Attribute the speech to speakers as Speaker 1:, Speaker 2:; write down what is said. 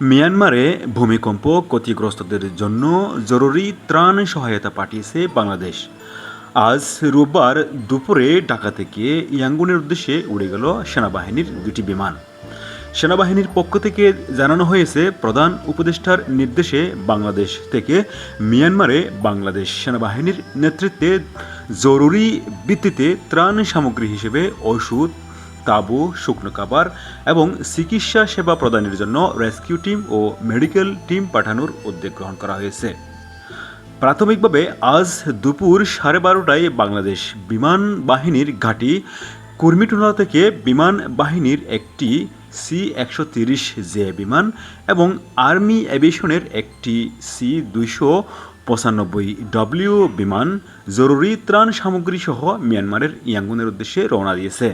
Speaker 1: মিয়ানমারে ভূমিকম্প ক্ষতিগ্রস্তদের জন্য জরুরি ত্রাণ সহায়তা পাঠিয়েছে বাংলাদেশ। আজ রোববার দুপুরে ঢাকা থেকে ইয়াঙ্গুনের উদ্দেশ্যে উড়ে গেল সেনাবাহিনীর দুটি বিমান। সেনাবাহিনীর পক্ষ থেকে জানানো হয়েছে, প্রধান উপদেষ্টার নির্দেশে বাংলাদেশ থেকে মিয়ানমারে বাংলাদেশ সেনাবাহিনীর নেতৃত্বে জরুরি ভিত্তিতে ত্রাণ সামগ্রী হিসেবে ওষুধ তাঁবু শুকনো খাবার এবং চিকিৎসা সেবা প্রদানের জন্য রেস্কিউ টিম ও মেডিকেল টিম পাঠানোর উদ্যোগ গ্রহণ করা হয়েছে। প্রাথমিকভাবে আজ দুপুর সাড়ে বারোটায় বাংলাদেশ বিমান বাহিনীর ঘাঁটি কুর্মিটোলা থেকে বিমান বাহিনীর একটি সি একশো তিরিশ জে বিমান এবং আর্মি অ্যাভিয়েশনের একটি সি দুইশো পঁচানব্বই ডব্লিউ বিমান জরুরি ত্রাণ সামগ্রী সহ মিয়ানমারের ইয়াঙ্গুনের উদ্দেশ্যে রওনা দিয়েছে।